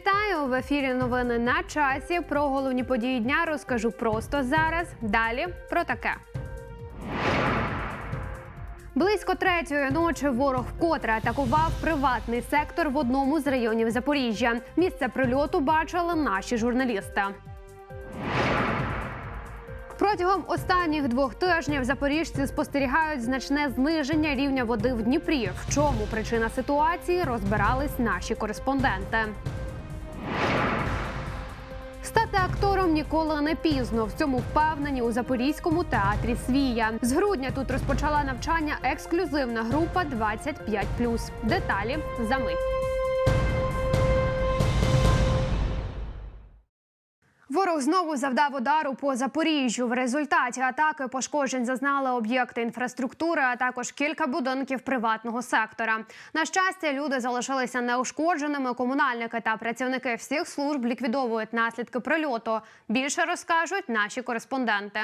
Вітаю в ефірі. Новини на часі. Про головні події дня розкажу просто зараз. Далі про таке. Близько третьої ночі ворог вкотре атакував приватний сектор в одному з районів Запоріжжя. Місце прильоту бачили наші журналісти. Протягом останніх двох тижнів запоріжці спостерігають значне зниження рівня води в Дніпрі. В чому причина ситуації розбирались наші кореспонденти. Стати актором ніколи не пізно. В цьому впевнені у Запорізькому театрі Свія. З грудня тут розпочала навчання ексклюзивна група 25+. Деталі за мить. Ворог знову завдав удару по Запоріжжю. В результаті атаки пошкоджень зазнали об'єкти інфраструктури, а також кілька будинків приватного сектора. На щастя, люди залишилися неушкодженими. Комунальники та працівники всіх служб ліквідовують наслідки прильоту. Більше розкажуть наші кореспонденти.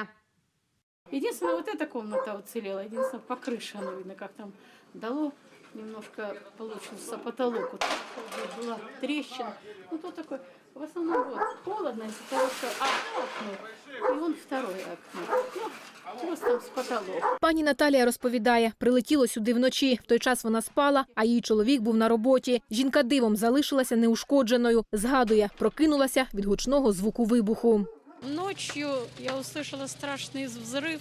Единственное, вот эта комната уцелела. Единственное, по крыше оно видно, как там дало немножко получился потолок. Вот такой была трещина. Ну, то такой, в основном вот холодно из-за того, что одно окно, и вон второе окно. Ну, просто там с потолок. Пані Наталія розповідає, прилетіло сюди вночі. В той час вона спала, а її чоловік був на роботі. Жінка дивом залишилася неушкодженою. Згадує, прокинулася від гучного звуку вибуху. Ночью я услышала страшный взрыв,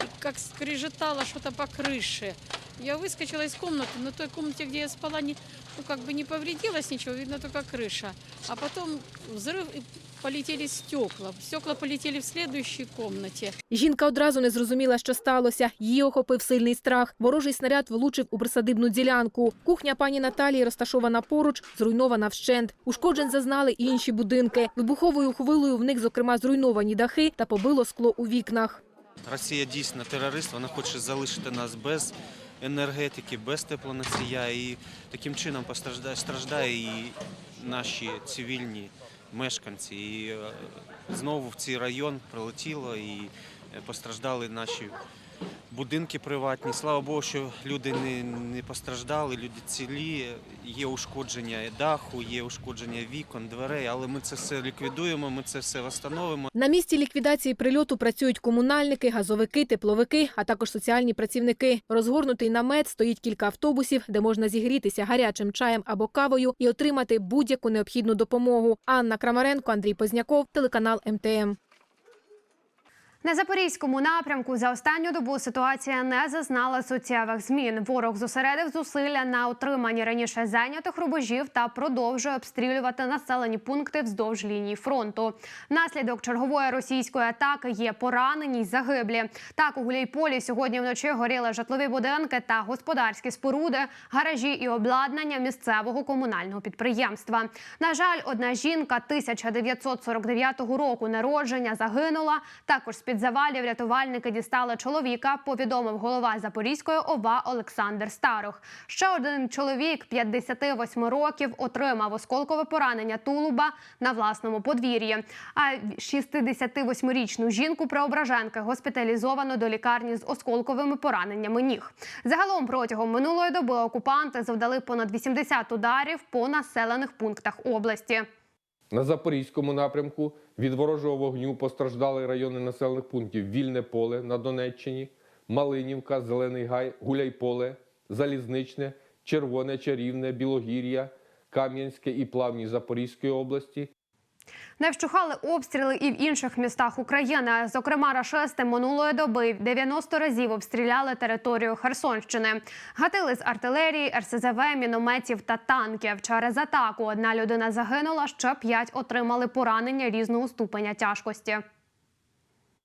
и как скрежетало что-то по крыше. Я выскочила из комнаты, но той комнате, где я спала, не, ну, как бы не повредилось ничего, видно только крыша. А потом взрыв, и полетели стекла. Стекла полетели в следующей комнате. Жінка одразу не зрозуміла, що сталося. Її охопив сильний страх. Ворожий снаряд влучив у присадибну ділянку. Кухня пані Наталії розташована поруч, зруйнована вщент. Ушкоджень зазнали і інші будинки. Вибуховою хвилею в них, зокрема, зруйновані дахи та побило скло у вікнах. Росія дійсно терорист, вона хоче залишити нас без енергетики, без теплоносія. І таким чином постраждає страждає і наші цивільні мешканці. І е, знову в цей район прилетіло і е, постраждали наші будинки приватні. Слава Богу, що люди не, не постраждали, люди цілі. Є ушкодження даху, є ушкодження вікон, дверей, але ми це все ліквідуємо, ми це все встановимо. На місці ліквідації прильоту працюють комунальники, газовики, тепловики, а також соціальні працівники. Розгорнутий намет стоїть кілька автобусів, де можна зігрітися гарячим чаєм або кавою і отримати будь-яку необхідну допомогу. Анна Крамаренко, Андрій Позняков, телеканал МТМ. На запорізькому напрямку за останню добу ситуація не зазнала суттєвих змін. Ворог зосередив зусилля на отриманні раніше зайнятих рубежів та продовжує обстрілювати населені пункти вздовж лінії фронту. Внаслідок чергової російської атаки є поранені й загиблі. Так у Гуляйполі сьогодні вночі горіли житлові будинки та господарські споруди, гаражі і обладнання місцевого комунального підприємства. На жаль, одна жінка 1949 року народження загинула. Також з під завалів рятувальники дістали чоловіка. Повідомив голова Запорізької ОВА Олександр Старох. Ще один чоловік 58 років отримав осколкове поранення тулуба на власному подвір'ї. А 68-річну жінку преображенки госпіталізовано до лікарні з осколковими пораненнями ніг. Загалом протягом минулої доби окупанти завдали понад 80 ударів по населених пунктах області. На Запорізькому напрямку від ворожого вогню постраждали райони населених пунктів Вільне поле на Донеччині, Малинівка, Зелений Гай, Гуляйполе, Залізничне, Червоне, Чарівне, Білогір'я, Кам'янське і Плавні Запорізької області, Не вщухали обстріли і в інших містах України. Зокрема, рашисти минулої доби 90 разів обстріляли територію Херсонщини. Гатили з артилерії, РСЗВ, мінометів та танків. Через атаку одна людина загинула, ще п'ять отримали поранення різного ступеня тяжкості.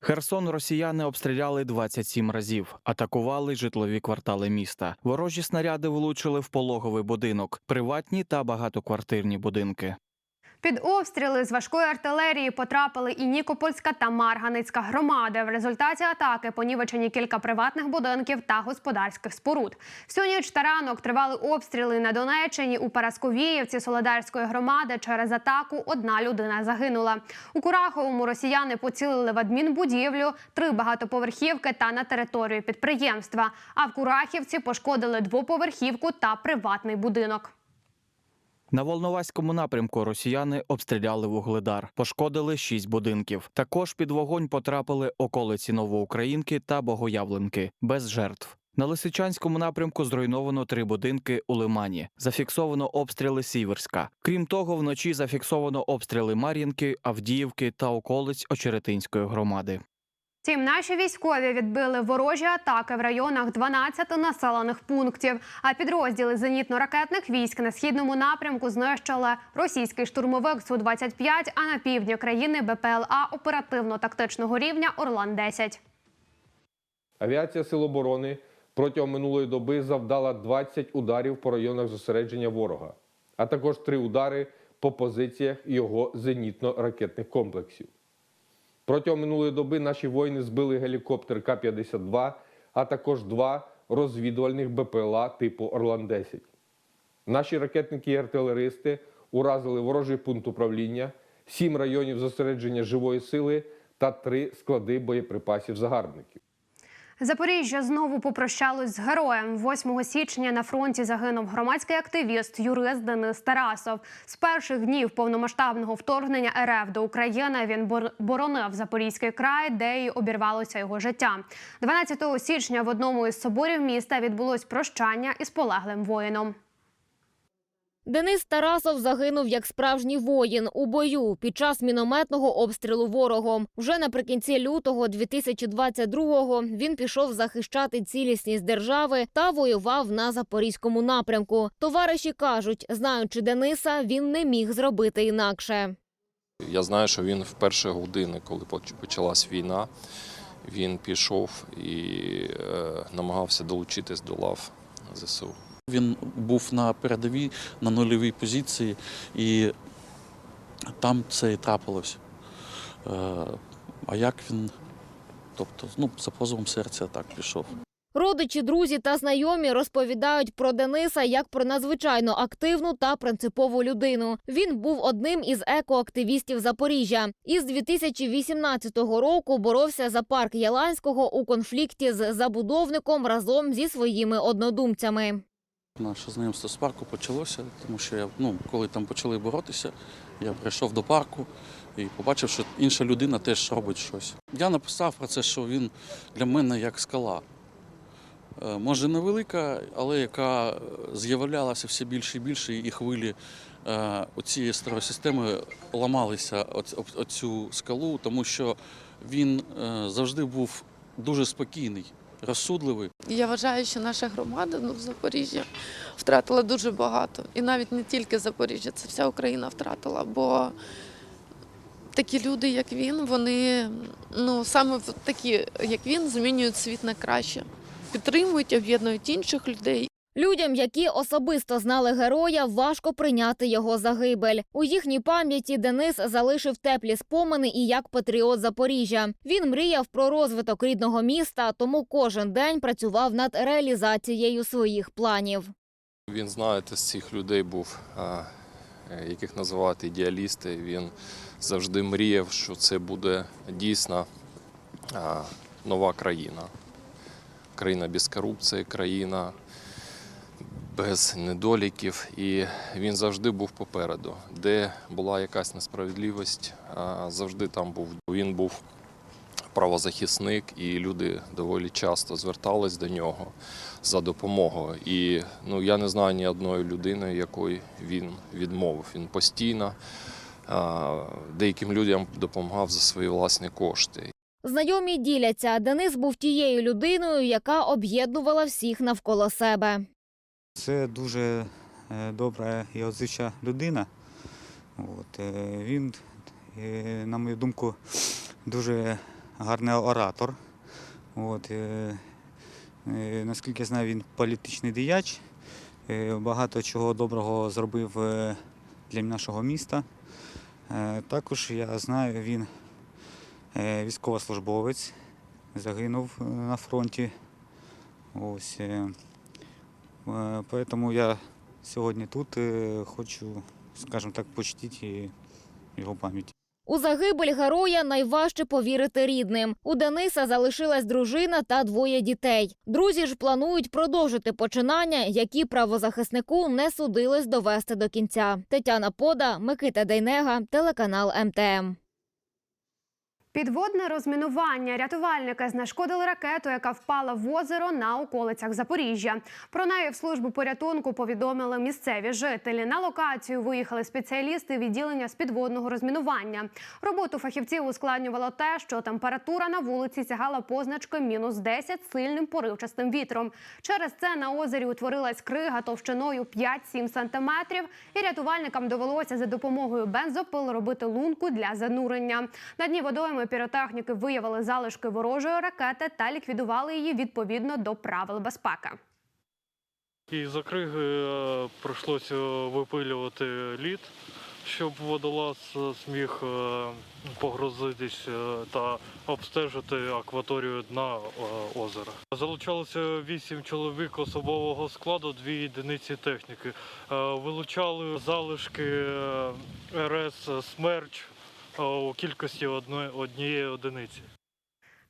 Херсон росіяни обстріляли 27 разів, атакували житлові квартали міста. Ворожі снаряди влучили в пологовий будинок, приватні та багатоквартирні будинки. Під обстріли з важкої артилерії потрапили і Нікопольська та Марганицька громади. В результаті атаки понівечені кілька приватних будинків та господарських споруд. Всю ніч та ранок тривали обстріли на Донеччині у Парасковіївці Солодарської громади. Через атаку одна людина загинула. У Кураховому росіяни поцілили в адмінбудівлю, три багатоповерхівки та на територію підприємства. А в Курахівці пошкодили двоповерхівку та приватний будинок. На Волноваському напрямку росіяни обстріляли вугледар, пошкодили шість будинків. Також під вогонь потрапили околиці Новоукраїнки та Богоявленки без жертв. На Лисичанському напрямку зруйновано три будинки у Лимані. Зафіксовано обстріли Сіверська. Крім того, вночі зафіксовано обстріли Мар'їнки, Авдіївки та околиць Очеретинської громади. Втім, наші військові відбили ворожі атаки в районах 12 населених пунктів. А підрозділи зенітно-ракетних військ на східному напрямку знищили російський штурмовик су 25 а на півдні країни БПЛА оперативно-тактичного рівня Орлан 10 Авіація Сил оборони протягом минулої доби завдала 20 ударів по районах зосередження ворога, а також три удари по позиціях його зенітно-ракетних комплексів. Протягом минулої доби наші воїни збили гелікоптер К-52, а також два розвідувальних БПЛА типу Орлан-10. Наші ракетники і артилеристи уразили ворожий пункт управління, сім районів зосередження живої сили та три склади боєприпасів загарбників. Запоріжжя знову попрощалось з героєм. 8 січня на фронті загинув громадський активіст, юрист Денис Тарасов. З перших днів повномасштабного вторгнення РФ до України він бор- боронив Запорізький край, де й обірвалося його життя. 12 січня в одному із соборів міста відбулось прощання із полеглим воїном. Денис Тарасов загинув як справжній воїн у бою під час мінометного обстрілу ворогом. Вже наприкінці лютого 2022-го він пішов захищати цілісність держави та воював на запорізькому напрямку. Товариші кажуть, знаючи Дениса, він не міг зробити інакше. Я знаю, що він в перші години, коли почалась війна, він пішов і е, намагався долучитись до лав ЗСУ. Він був на передовій, на нульовій позиції, і там це і трапилось. Е, А як він, тобто, ну, за позовом серця так пішов. Родичі, друзі та знайомі розповідають про Дениса як про надзвичайно активну та принципову людину. Він був одним із екоактивістів Запоріжжя. І з 2018 року боровся за парк Яланського у конфлікті з забудовником разом зі своїми однодумцями. Наше знайомство з парку почалося, тому що я, ну, коли там почали боротися, я прийшов до парку і побачив, що інша людина теж робить щось. Я написав про це, що він для мене як скала. Е, Може, невелика, але яка е, з'являлася все більше і більше, і хвилі е, цієї старої системи ламалися оц- об об цю скалу, тому що він завжди був дуже спокійний, розсудливий. Я вважаю, що наша громада ну, в Запоріжжі втратила дуже багато. І навіть не тільки Запоріжжя, це вся Україна втратила. Бо такі люди, як він, вони ну саме такі, як він, змінюють світ на краще, підтримують, об'єднують інших людей. Людям, які особисто знали героя, важко прийняти його загибель. У їхній пам'яті Денис залишив теплі спомини і як патріот Запоріжжя. Він мріяв про розвиток рідного міста, тому кожен день працював над реалізацією своїх планів. Він, знаєте, з цих людей був, е, яких називати ідеалісти. Він завжди мріяв, що це буде дійсно нова країна. Країна без корупції, країна без недоліків. І він завжди був попереду. Де була якась несправедливість, завжди там був. Він був правозахисник, і люди доволі часто звертались до нього за допомогою. І ну, я не знаю ні одної людини, якої він відмовив. Він постійно деяким людям допомагав за свої власні кошти. Знайомі діляться. Денис був тією людиною, яка об'єднувала всіх навколо себе. Це дуже е, добра і отзивча людина. От, е, він, е, на мою думку, дуже гарний оратор. От, наскільки я знаю, він політичний діяч. Багато чого доброго зробив для нашого міста. Також я знаю, він військовослужбовець, загинув на фронті. Ось, Поэтому я сьогодні тут е, хочу, скажімо так, почтити його пам'ять. У загибель героя найважче повірити рідним. У Дениса залишилась дружина та двоє дітей. Друзі ж планують продовжити починання, які правозахиснику не судилось довести до кінця. Тетяна Пода, Микита Дейнега, телеканал МТМ. Підводне розмінування. Рятувальники знешкодили ракету, яка впала в озеро на околицях Запоріжжя. Про неї в службу порятунку повідомили місцеві жителі. На локацію виїхали спеціалісти відділення з підводного розмінування. Роботу фахівців ускладнювало те, що температура на вулиці сягала позначки мінус 10 з сильним поривчастим вітром. Через це на озері утворилась крига товщиною 5-7 сантиметрів, і рятувальникам довелося за допомогою бензопил робити лунку для занурення. На дні водойми піротехніки виявили залишки ворожої ракети та ліквідували її відповідно до правил безпеки. І за криги е, прийшлося випилювати лід, щоб водолаз зміг е, погрузитись е, та обстежити акваторію дна озера. Залучалося вісім чоловік особового складу, дві одиниці техніки. Вилучали залишки РС Смерч у кількості одної- однієї одиниці.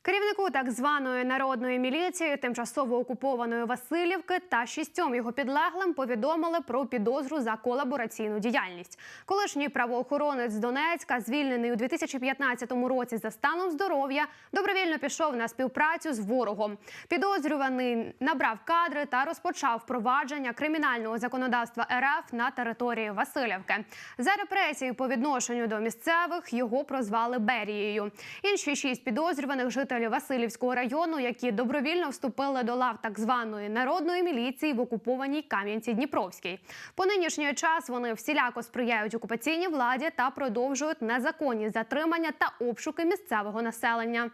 Керівнику так званої народної міліції тимчасово окупованої Васильівки та шістьом його підлеглим повідомили про підозру за колабораційну діяльність. Колишній правоохоронець Донецька, звільнений у 2015 році за станом здоров'я, добровільно пішов на співпрацю з ворогом. Підозрюваний набрав кадри та розпочав впровадження кримінального законодавства РФ на території Васильівки. За репресії по відношенню до місцевих його прозвали Берією. Інші шість підозрюваних жителі Васильівського району, які добровільно вступили до лав так званої народної міліції в окупованій Кам'янці-Дніпровській. По нинішній час вони всіляко сприяють окупаційній владі та продовжують незаконні затримання та обшуки місцевого населення.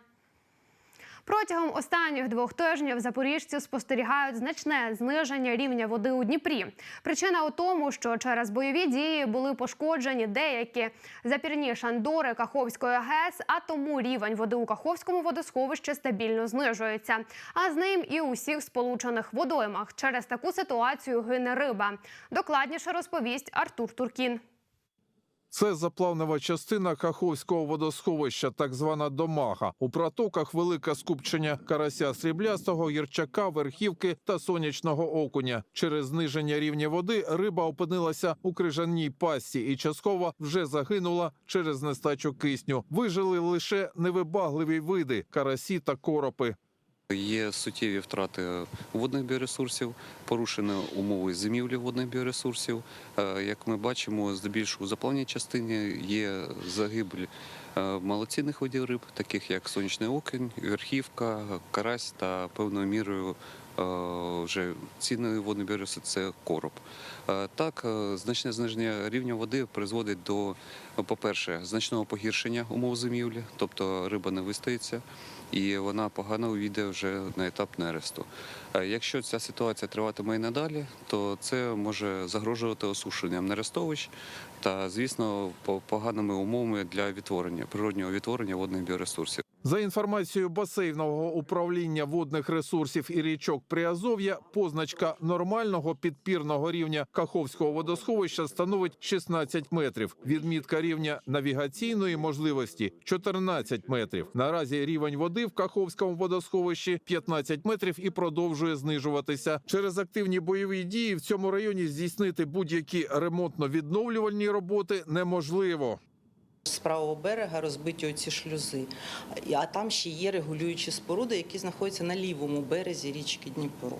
Протягом останніх двох тижнів запоріжці спостерігають значне зниження рівня води у Дніпрі. Причина у тому, що через бойові дії були пошкоджені деякі запірні шандори Каховської ГЕС, а тому рівень води у Каховському водосховищі стабільно знижується. А з ним і у всіх сполучених водоймах. Через таку ситуацію гине риба. Докладніше розповість Артур Туркін. Це заплавнева частина Каховського водосховища, так звана домага. У протоках велике скупчення карася сріблястого, гірчака, верхівки та сонячного окуня. Через зниження рівня води риба опинилася у крижаній пасті і частково вже загинула через нестачу кисню. Вижили лише невибагливі види карасі та коропи. Є суттєві втрати водних біоресурсів, порушені умови зимівлі водних біоресурсів. Е, Як ми бачимо, здебільшого у заплавній частині є загибель е, малоцінних видів риб, таких як сонячний окунь, верхівка, карась та певною мірою е, вже цінний водний біоресурс – це короб. Так, значне зниження рівня води призводить до, по-перше, значного погіршення умов зимівлі, тобто риба не вистається і вона погано увійде вже на етап нересту. Якщо ця ситуація триватиме і надалі, то це може загрожувати осушенням нерестовищ та, звісно, поганими умовами для відтворення природнього відтворення водних біоресурсів. За інформацією басейнового управління водних ресурсів і річок Приазов'я, позначка нормального підпірного рівня Каховського водосховища становить 16 метрів. Відмітка рівня навігаційної можливості 14 метрів. Наразі рівень води в Каховському водосховищі 15 метрів і продовжує знижуватися. Через активні бойові дії в цьому районі здійснити будь-які ремонтно-відновлювальні роботи неможливо. З правого берега розбиті оці шлюзи, а там ще є регулюючі споруди, які знаходяться на лівому березі річки Дніпро.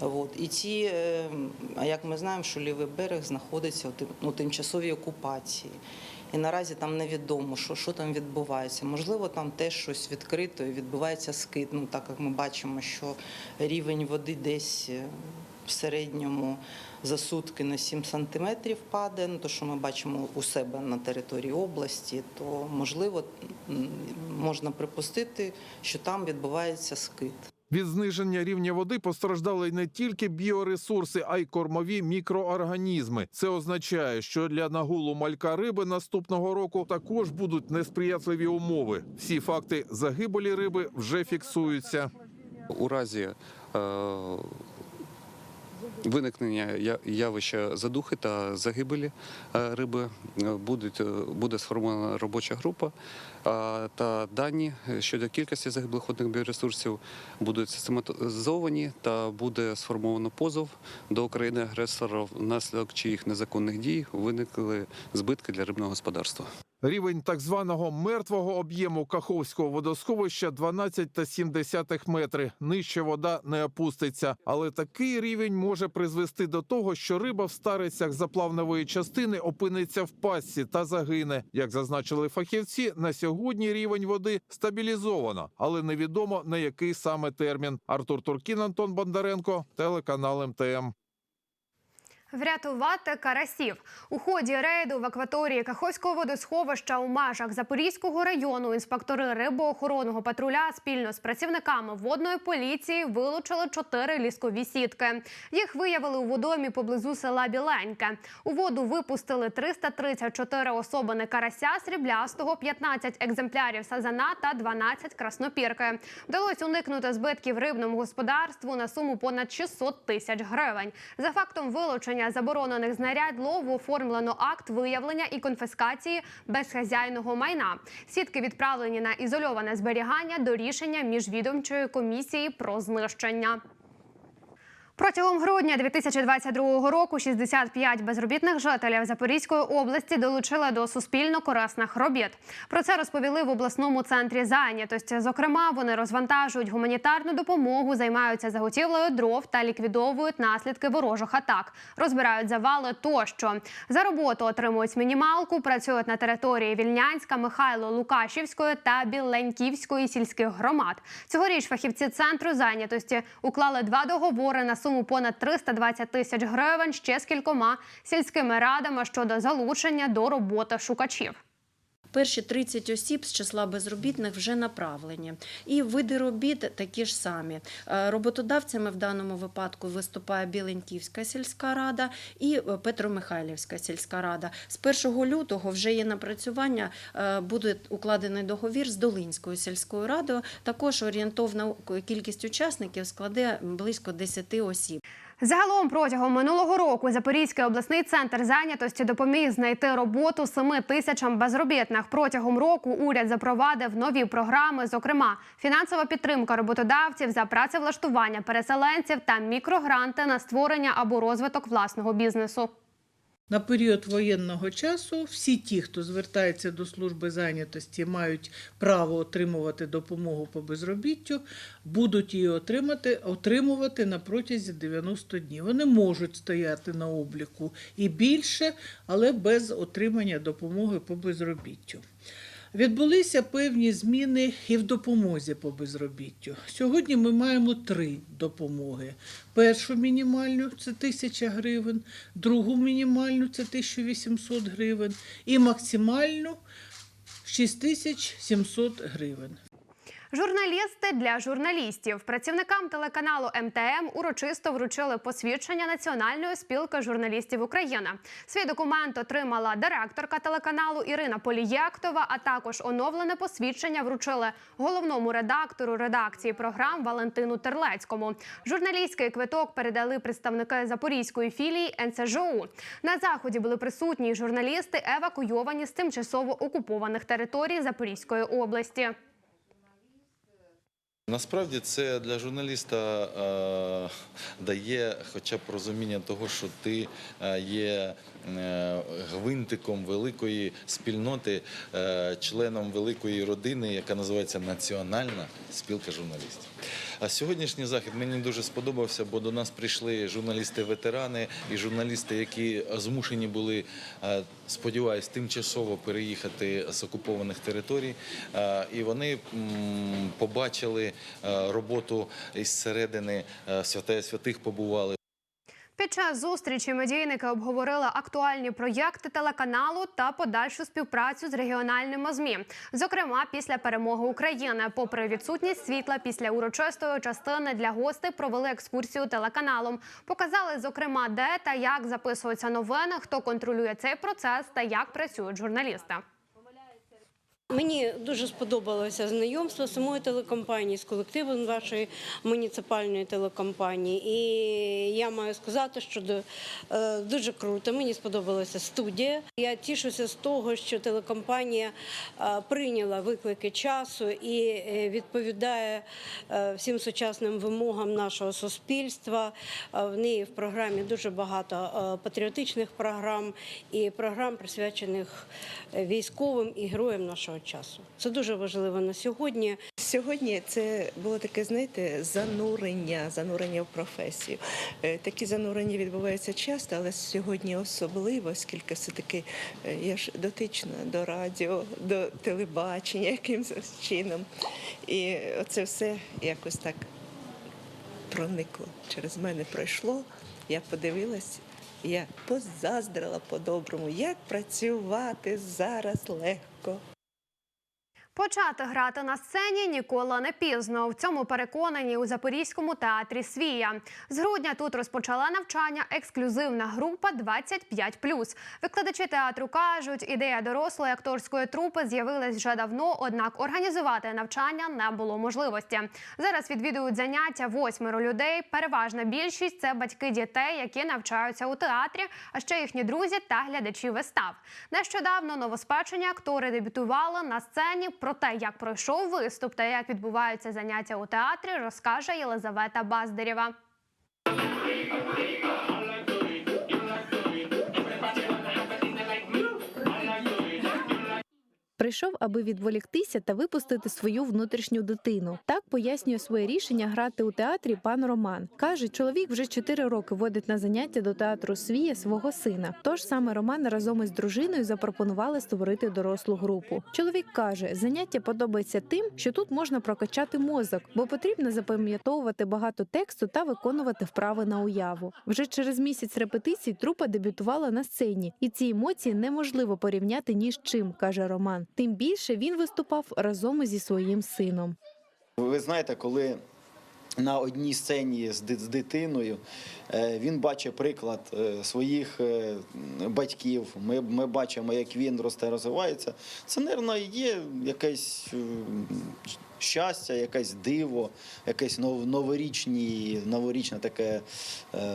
От. І ці, е, а як ми знаємо, що лівий берег знаходиться у ну, тимчасовій окупації. І наразі там невідомо, що, що там відбувається. Можливо, там теж щось відкрито і відбувається скид. Ну, так як ми бачимо, що рівень води десь е, в середньому за сутки на 7 сантиметрів падає, ну то що ми бачимо у себе на території області, то можливо можна припустити, що там відбувається скид. Від зниження рівня води постраждали не тільки біоресурси, а й кормові мікроорганізми. Це означає, що для нагулу малька риби наступного року також будуть несприятливі умови. Всі факти загибелі риби вже фіксуються. У разі е, виникнення явища задухи та загибелі е, риби. Е, Будуть, е, буде сформована робоча група, та дані щодо кількості загиблих водних біоресурсів будуть систематизовані та буде сформовано позов до України агресора, внаслідок чиїх незаконних дій виникли збитки для рибного господарства. Рівень так званого мертвого об'єму Каховського водосховища 12,7 метри. Нижче вода не опуститься. Але такий рівень може призвести до того, що риба в старицях заплавнової частини опиниться в пастці та загине. Як зазначили фахівці, на сьогодні рівень води стабілізовано, але невідомо на який саме термін. Артур Туркін, Антон Бондаренко, телеканал МТМ. Врятувати карасів у ході рейду в акваторії Каховського водосховища у межах Запорізького району інспектори рибоохоронного патруля спільно з працівниками водної поліції вилучили чотири ліскові сітки. Їх виявили у водомі поблизу села Біленьке. У воду випустили 334 особини карася сріблястого, 15 екземплярів сазана та 12 краснопірки. Вдалося уникнути збитків рибному господарству на суму понад 600 тисяч гривень. За фактом вилучення заборонених знаряд лову оформлено акт виявлення і конфіскації безхазяйного майна. Сітки відправлені на ізольоване зберігання до рішення міжвідомчої комісії про знищення. Протягом грудня 2022 року 65 безробітних жителів Запорізької області долучили до суспільно корисних робіт. Про це розповіли в обласному центрі зайнятості. Зокрема, вони розвантажують гуманітарну допомогу, займаються заготівлею дров та ліквідовують наслідки ворожих атак, розбирають завали тощо. За роботу отримують мінімалку, працюють на території Вільнянська, Михайло Лукашівської та Біленьківської сільських громад. Цьогоріч фахівці центру зайнятості уклали два договори на суму понад 320 тисяч гривень ще з кількома сільськими радами щодо залучення до роботи шукачів. Перші 30 осіб з числа безробітних вже направлені. І види робіт такі ж самі. Е, Роботодавцями в даному випадку виступає Біленьківська сільська рада і е, Петромихайлівська сільська рада. З 1 лютого вже є напрацювання, е, буде укладений договір з Долинською сільською радою. Також орієнтовна кількість учасників складе близько 10 осіб. Загалом протягом минулого року Запорізький обласний центр зайнятості допоміг знайти роботу 7 тисячам безробітних. Протягом року уряд запровадив нові програми, зокрема фінансова підтримка роботодавців за працевлаштування переселенців та мікрогранти на створення або розвиток власного бізнесу. На період воєнного часу всі ті, хто звертається до служби зайнятості, мають право отримувати допомогу по безробіттю, будуть її отримати, отримувати на протязі 90 днів. Вони можуть стояти на обліку і більше, але без отримання допомоги по безробіттю. Відбулися певні зміни і в допомозі по безробіттю. Сьогодні ми маємо три допомоги. Першу мінімальну це 1000 гривень, другу мінімальну це 1800 гривень і максимальну 6700 гривень. Журналісти для журналістів працівникам телеканалу МТМ урочисто вручили посвідчення Національної спілки журналістів України. Свій документ отримала директорка телеканалу Ірина Полієктова, а також оновлене посвідчення вручили головному редактору редакції програм Валентину Терлецькому. Журналістський квиток передали представники Запорізької філії НСЖУ. На заході були присутні журналісти, евакуйовані з тимчасово окупованих територій Запорізької області. Насправді це для журналіста е, дає хоча б розуміння того, що ти е, є гвинтиком великої спільноти, е, членом великої родини, яка називається Національна спілка журналістів. А сьогоднішній захід мені дуже сподобався, бо до нас прийшли журналісти-ветерани і журналісти, які змушені були, е, сподіваюсь, тимчасово переїхати з окупованих територій. Е, І вони побачили е, роботу із середини е, святая святих побували. Під час зустрічі медійники обговорили актуальні проєкти телеканалу та подальшу співпрацю з регіональними змі. Зокрема, після перемоги України, попри відсутність світла після урочистої частини для гостей провели екскурсію телеканалом. Показали, зокрема, де та як записуються новини, хто контролює цей процес та як працюють журналісти. Мені дуже сподобалося знайомство самої телекомпанії, з колективом вашої муніципальної телекомпанії. І я маю сказати, що е, дуже круто. Мені сподобалася студія. Я тішуся з того, що телекомпанія е, прийняла виклики часу і е, відповідає всім сучасним вимогам нашого суспільства. В неї в програмі дуже багато патріотичних програм і програм, присвячених військовим і героям нашого часу. Це дуже важливо на сьогодні. Сьогодні це було таке, знаєте, занурення, занурення в професію. Е, Такі занурення відбуваються часто, але сьогодні особливо, оскільки все-таки е, я ж дотична до радіо, до телебачення якимось чином. І оце все якось так проникло. Через мене пройшло. Я подивилась, я позаздрила по-доброму, як працювати зараз легко. Почати грати на сцені ніколи не пізно. В цьому переконані у Запорізькому театрі Свія. З грудня тут розпочала навчання ексклюзивна група 25+. Викладачі театру кажуть, ідея дорослої акторської трупи з'явилась вже давно, однак організувати навчання не було можливості. Зараз відвідують заняття восьмеро людей. Переважна більшість це батьки дітей, які навчаються у театрі, а ще їхні друзі та глядачі вистав. Нещодавно новоспечені актори дебютували на сцені. Про те, як пройшов виступ та як відбуваються заняття у театрі, розкаже Єлизавета Баздарєва. Прийшов, аби відволіктися та випустити свою внутрішню дитину. Так пояснює своє рішення грати у театрі пан Роман. Каже, чоловік вже чотири роки водить на заняття до театру Свія свого сина. Тож саме Роман разом із дружиною запропонували створити дорослу групу. Чоловік каже, заняття подобається тим, що тут можна прокачати мозок, бо потрібно запам'ятовувати багато тексту та виконувати вправи на уяву. Вже через місяць репетицій трупа дебютувала на сцені, і ці емоції неможливо порівняти ні з чим, каже Роман. Тим більше він виступав разом зі своїм сином. Ви знаєте, коли на одній сцені з дитиною е, він бачить приклад е, своїх е, батьків. Ми, ми бачимо, як він росте, розвивається. Це, мабуть, є якесь щастя, якесь диво, якесь нов- новорічні, новорічне таке,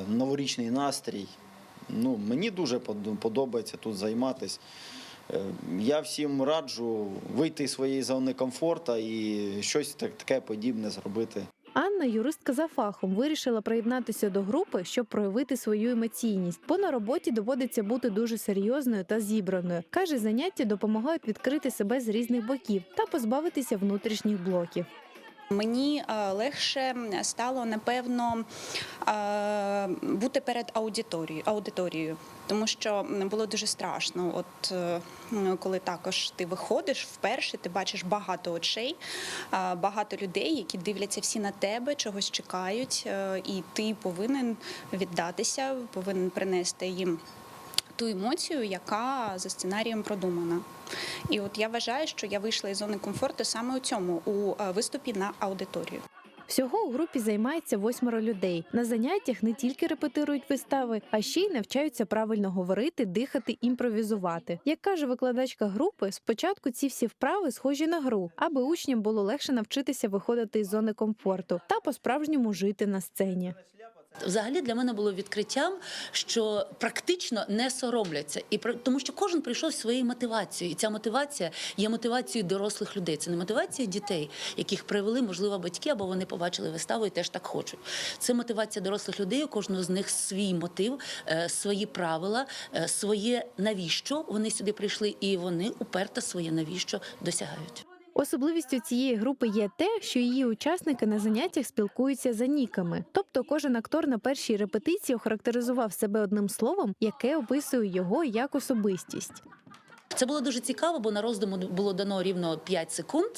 новорічний настрій. Ну, мені дуже подобається тут займатися. Е, Я всім раджу вийти з своєї зони комфорту і щось таке подібне зробити. Анна, юристка за фахом, вирішила приєднатися до групи, щоб проявити свою емоційність, бо на роботі доводиться бути дуже серйозною та зібраною. каже, заняття допомагають відкрити себе з різних боків та позбавитися внутрішніх блоків. Мені е, легше стало напевно е, бути перед аудиторією, аудиторією, тому що було дуже страшно. От е, коли також ти виходиш вперше, ти бачиш багато очей, багато людей, які дивляться всі на тебе, чогось чекають, і ти повинен віддатися, повинен принести їм ту емоцію, яка за сценарієм продумана. І от я вважаю, що я вийшла із зони комфорту саме у цьому у е, виступі на аудиторію. Всього у групі займається восьмеро людей. На заняттях не тільки репетирують вистави, а ще й навчаються правильно говорити, дихати, імпровізувати. Як каже викладачка групи, спочатку ці всі вправи схожі на гру, аби учням було легше навчитися виходити із зони комфорту та по-справжньому жити на сцені. Взагалі для мене було відкриттям, що практично не соромляться, і тому що кожен прийшов своєю мотивацією, і ця мотивація є мотивацією дорослих людей. Це не мотивація дітей, яких привели, можливо, батьки, або вони побачили виставу і теж так хочуть. Це мотивація дорослих людей. У кожного з них свій мотив, е, свої правила, е, своє навіщо вони сюди прийшли, і вони уперто своє навіщо досягають. Особливістю цієї групи є те, що її учасники на заняттях спілкуються за ніками. Тобто кожен актор на першій репетиції охарактеризував себе одним словом, яке описує його як особистість. Це було дуже цікаво, бо на роздуму було дано рівно 5 секунд,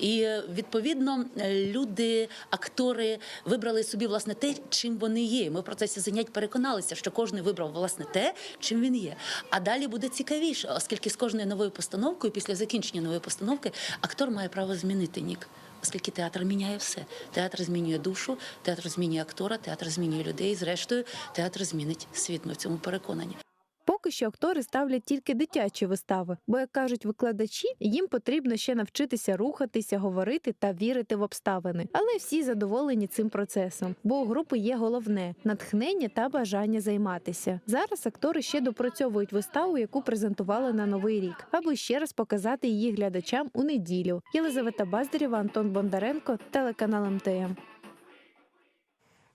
і відповідно люди, актори вибрали собі власне те, чим вони є. Ми в процесі занять переконалися, що кожен вибрав власне те, чим він є. А далі буде цікавіше, оскільки з кожною новою постановкою, після закінчення нової постановки, актор має право змінити нік. Оскільки театр міняє все. Театр змінює душу, театр змінює актора, театр змінює людей. Зрештою, театр змінить світ. Ми в цьому переконані. Поки що актори ставлять тільки дитячі вистави, бо, як кажуть викладачі, їм потрібно ще навчитися рухатися, говорити та вірити в обставини. Але всі задоволені цим процесом, бо у групи є головне натхнення та бажання займатися. Зараз актори ще допрацьовують виставу, яку презентували на новий рік, аби ще раз показати її глядачам у неділю. Єлизавета Баздарєва, Антон Бондаренко, телеканал МТМ.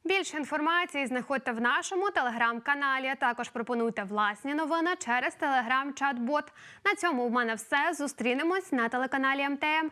Більше інформації знаходьте в нашому телеграм-каналі. Також пропонуйте власні новини через телеграм-чат-бот. На цьому в мене все. Зустрінемось на телеканалі МТМ.